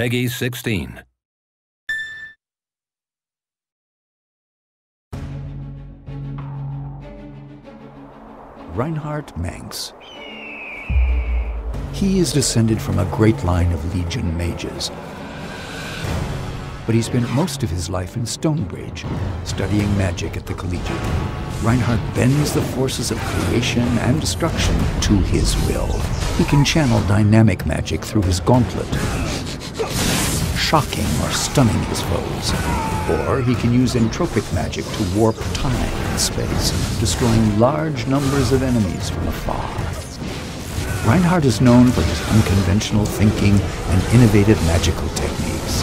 Peggy 16. Reinhard Manx. He is descended from a great line of Legion mages. But he spent most of his life in Stonebridge, studying magic at the Collegiate. Reinhardt bends the forces of creation and destruction to his will. He can channel dynamic magic through his gauntlet, shocking or stunning his foes. Or he can use entropic magic to warp time and space, destroying large numbers of enemies from afar. Reinhardt is known for his unconventional thinking and innovative magical techniques.